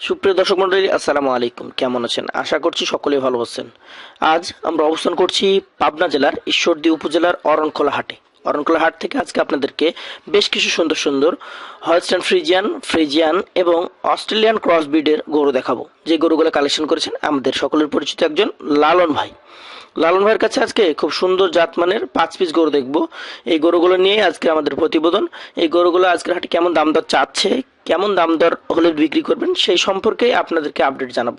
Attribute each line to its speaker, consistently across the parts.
Speaker 1: সুপ্রিয় দর্শক মন্ডলী আসসালামু আলাইকুম। কেমন আছেন? আশা করছি সকলে ভালো আছেন। আজ আমরা অবস্থান করছি পাবনা জেলার ঈশ্বরদী উপজেলার অরণখোলা হাটে অরণখোলা হাট থেকে আজকে আপনাদেরকে বেশ কিছু সুন্দর সুন্দর হলস্টান ফ্রিজিয়ান ফ্রিজিয়ান এবং অস্ট্রেলিয়ান ক্রস ব্রিডের গরু দেখাবো। যে গরুগুলো কালেকশন করেছেন, আমাদের সকলের পরিচিত একজন লালন ভাই। লালন ভাইয়ের কাছে আজকে খুব সুন্দর জাতমানের পাঁচ পিস গরু দেখব। এই গরুগুলো নিয়ে আজকে আমাদের প্রতিবেদন। এই গরুগুলো আজকের হাটে কেমন দাম দর চাচ্ছে, কেমন দাম দর হলে বিক্রি করবেন সেই সম্পর্কে আপনাদেরকে আপডেট জানাব।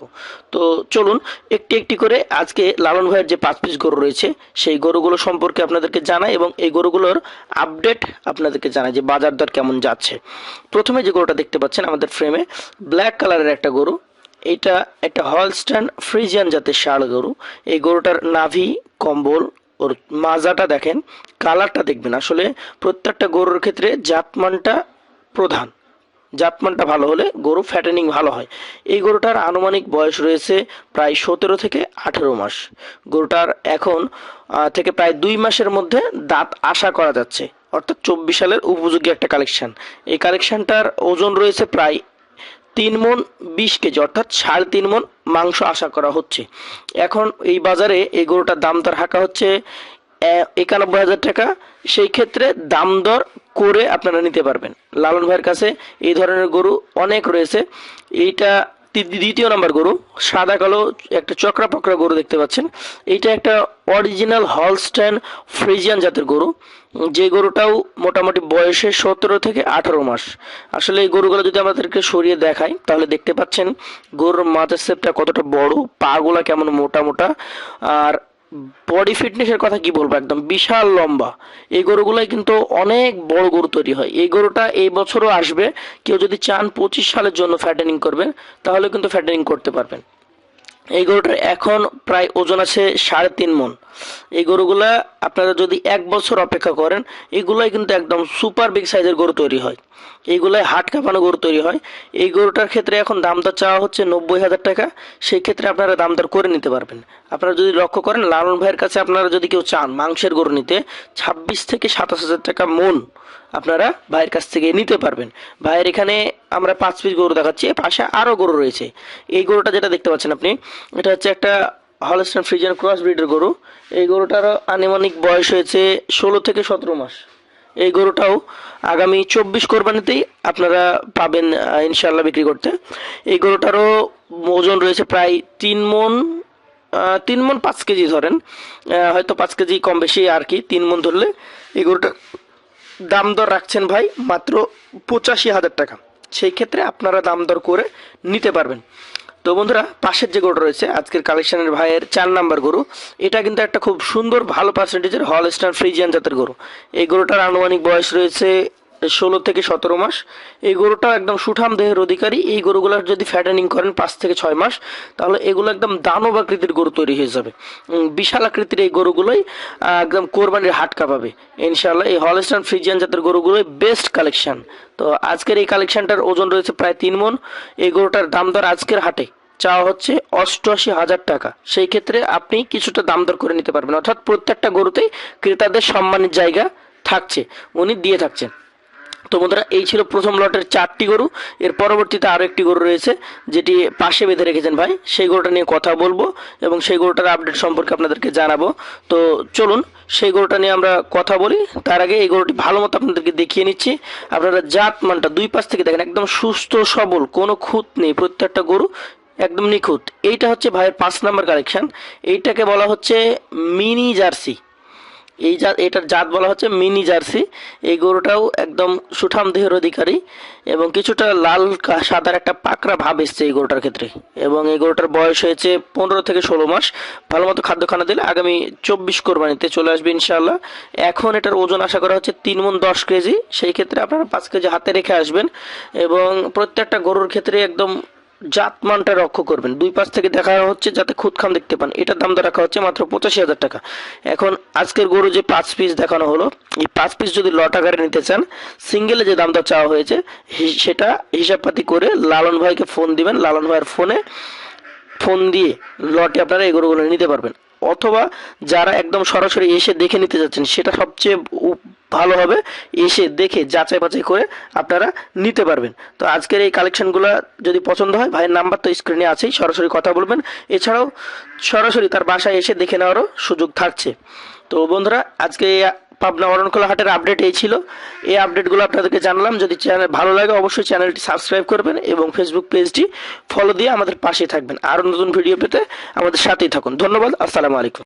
Speaker 1: তো চলুন, একটি একটি করে আজকে লালন ভাইয়ের যে পাঁচ পিস গরু রয়েছে, সেই গরুগুলো সম্পর্কে আপনাদেরকে জানাই এবং এই গরুগুলোর আপডেট আপনাদেরকে জানাই যে বাজার দর কেমন যাচ্ছে। প্রথমে যে গরুটা দেখতে পাচ্ছেন আমাদের ফ্রেমে ব্ল্যাক কালারের একটা গরু। এটা একটা হলস্টান ফ্রিজিয়ান জাতের ষাঁড় গরু। এই গরুটার নাভি, কম্বল, ওর মাজাটা দেখেন, কালারটা দেখবেন। আসলে প্রত্যেকটা গরুর ক্ষেত্রে জাতমানটা প্রধান। জাতমানটা ভালো হলে গরু ফ্যাটেনিং ভালো হয়। এই গরুটার আনুমানিক বয়স রয়েছে প্রায় সতেরো থেকে আঠেরো মাস। গরুটার এখন থেকে প্রায় দুই মাসের মধ্যে দাঁত আশা করা যাচ্ছে। অর্থাৎ চব্বিশ সালের উপযোগী একটা কালেকশন এই কালেকশনটার ওজন রয়েছে প্রায় তিন মন বিশ কেজি, অর্থাৎ সাড়ে তিন মন মাংস আশা করা হচ্ছে। এখন এই বাজারে এই গরুটার দাম দর হাঁকা হচ্ছে একানব্বই হাজার টাকা। সেই ক্ষেত্রে দাম দর করে আপনারা নিতে পারবেন। লালন ভাইয়ের কাছে এই ধরনের গরু অনেক রয়েছে। এইটা দ্বিতীয় নাম্বার গরু, সাদা কালো, একটা চক্রা পকরা গরু দেখতে পাচ্ছেন। এইটা একটা অরিজিনাল হলস্ট্যান ফ্রিজিয়ান জাতের গরু। যে গরুটাও মোটামুটি বয়সে সতেরো থেকে আঠারো মাস। আসলে এই গরুগুলো যদি আমাদেরকে সরিয়ে দেখাই, তাহলে দেখতে পাচ্ছেন গরুর মাথার সেপটা কতটা বড় পাগুলা কেমন মোটা মোটা, আর বডি ফিটনেসের কথা কি বলব একদম? বিশাল লম্বা। এই গরুগুলাই কিন্তু অনেক বড় গরু তৈরি হয়। এই গরুটা এই বছরও আসবে। কেউ যদি চান পঁচিশ সালের জন্য ফ্যাটেনিং করবেন, তাহলে কিন্তু ফ্যাটেনিং করতে পারবেন। এই গরুটার এখন প্রায় ওজন আছে সাড়ে তিন মন। এই গরুগুলা আপনারা যদি এক বছর অপেক্ষা করেন, এগুলাই কিন্তু একদম সুপার বিগ সাইজের গরু তৈরি হয়। এইগুলাই হাট কাঁপানো গরু তৈরি হয়। এই গরুটার ক্ষেত্রে এখন দাম দর চাওয়া হচ্ছে নব্বই হাজার টাকা। সেই ক্ষেত্রে আপনারা দামদার করে নিতে পারবেন। আপনারা যদি লক্ষ্য করেন, লালন ভাইয়ের কাছে আপনারা যদি কেউ চান মাংসের গরু নিতে, ছাব্বিশ থেকে সাতাশ হাজার টাকা মন আপনারা ভাইয়ের কাছ থেকে নিতে পারবেন। ভাইয়ের এখানে আমরা পাঁচ পিস গরু দেখাচ্ছি পাশে আরও গরু রয়েছে। এই গরুটা যেটা দেখতে পাচ্ছেন আপনি, এটা হচ্ছে একটা হলস্টাইন ফ্রিজিয়ান ক্রস ব্রিডের গরু। এই গরুটার আনুমানিক বয়স হয়েছে ষোলো থেকে সতেরো মাস। এই গরুটাও আগামী চব্বিশ কোরবানিতেই আপনারা পাবেন ইনশাল্লাহ বিক্রি করতে। এই গরুটারও ওজন রয়েছে প্রায় তিন মন তিন মন পাঁচ কেজি ধরেন। হয়তো পাঁচ কেজি কম বেশি আর কি, তিন মন ধরলে এই গরুটা দাম দর রাখছেন ভাই মাত্র পঁচাশি হাজার টাকা। সেই ক্ষেত্রে আপনারা দাম দর করে নিতে পারবেন। তো বন্ধুরা, পাশের যে গরু রয়েছে, আজকের কালেকশনের ভাইয়ের চার নাম্বার গরু, এটা কিন্তু একটা খুব সুন্দর, ভালো পার্সেন্টেজের হলস্টার ফ্রিজিয়ান জাতের গরু। এই গরুটার আনুমানিক বয়স রয়েছে ষোলো থেকে সতেরো মাস। এই গরুটা একদম সুঠাম দেহের অধিকারী। এই গরুগুলোর যদি ফ্যাটেনিং করেন পাঁচ থেকে ছয় মাস, তাহলে এগুলো একদম দানব আকৃতির গরু তৈরি হয়ে যাবে। বিশাল আকৃতির এই গরুগুলোই একদম কোরবানির হাট কাঁপাবে ইনশাল্লাহ এই হলস্টান ফ্রিজিয়ান জাতের গরুগুলোই বেস্ট কালেকশন তো আজকের এই কালেকশনটার ওজন রয়েছে প্রায় তিন মন এই গরুটার দাম দর আজকের হাটে চাওয়া হচ্ছে অষ্টআশি হাজার টাকা। সেই ক্ষেত্রে আপনি কিছুটা দাম দর করে নিতে পারবেন। অর্থাৎ প্রত্যেকটা গরুতেই ক্রেতাদের সম্মানের জায়গা থাকছে, উনি দিয়ে থাকছেন। তো বন্ধুরা, এই ছিল প্রথম লটের চারটি গরু। এর পরবর্তীতে আরও একটি গরু রয়েছে, যেটি পাশে বেঁধে রেখেছেন ভাই। সেই গরুটা নিয়ে কথা বলব এবং সেই গরুটার আপডেট সম্পর্কে আপনাদেরকে জানাব। তো চলুন, সেই গরুটা নিয়ে আমরা কথা বলি। তার আগে এই গরুটি ভালো মতো আপনাদেরকে দেখিয়ে নিচ্ছি। আপনারা জাত মানটা দুই পাশ থেকে দেখেন, একদম সুস্থ, সবল, কোনো খুঁত নেই প্রত্যেকটা গরু, একদম নিখুঁত। এইটা হচ্ছে ভাইয়ের পাঁচ নাম্বার কালেকশন এইটাকে বলা হচ্ছে মিনি জার্সি এই জাত এটার জাত বলা হচ্ছে মিনি জার্সি। এই গরুটাও একদম সুঠাম দেহের অধিকারী এবং কিছুটা লাল সাদার একটা পাকড়া ভাব এসছে এই গরুটার ক্ষেত্রে এবং এই গরুটার বয়স হয়েছে পনেরো থেকে ষোলো মাস। ভালো মতো খাদ্য খানা দিলে আগামী চব্বিশ কোরবানিতে চলে আসবে ইনশাল্লাহ এখন এটার ওজন আশা করা হচ্ছে তিন মন দশ কেজি। সেই ক্ষেত্রে আপনারা পাঁচ কেজি হাতে রেখে আসবেন এবং প্রত্যেকটা গরুর ক্ষেত্রে একদম জাতমানটা রক্ষ করবেন। দুই পাশ থেকে দেখা হচ্ছে যাতে খুদখাম দেখতে পান। এটার দাম রাখা হচ্ছে মাত্র পঁচাশি হাজার টাকা। এখন আজকের গরু যে পাঁচ পিস দেখানো হলো, এই পাঁচ পিস যদি লট আকারে নিতে চান সিঙ্গেলে যে দামটা চাওয়া হয়েছে সেটা হিসাবপাতি করে লালন ভাইকে ফোন দিবেন। লালন ভাইয়ের ফোনে ফোন দিয়ে লটে আপনারা এই গরুগুলো নিতে পারবেন। অথবা যারা একদম সরাসরি এসে দেখে নিতে যাচ্ছেন, সেটা সবচেয়ে ভালো হবে। এসে দেখে, যাচাই বাছাই করে আপনারা নিতে পারবেন। তো আজকের এই কালেকশনগুলো যদি পছন্দ হয়, ভাইয়ের নাম্বার তো স্ক্রিনে আছেই, সরাসরি কথা বলবেন। এছাড়াও সরাসরি তার বাসায় এসে দেখে নেওয়ারও সুযোগ থাকছে। তো বন্ধুরা, আজকে পাবনা অরণখোলা হাটের আপডেট এই ছিল। এই আপডেটগুলো আপনাদেরকে জানলাম। যদি চ্যানেল ভালো লাগে, অবশ্যই চ্যানেলটি সাবস্ক্রাইব করবেন এবং ফেসবুক পেজটি ফলো দিয়ে আমাদের পাশে থাকবেন। আরও নতুন ভিডিও পেতে আমাদের সাথেই থাকুন। ধন্যবাদ, আসসালামু আলাইকুম।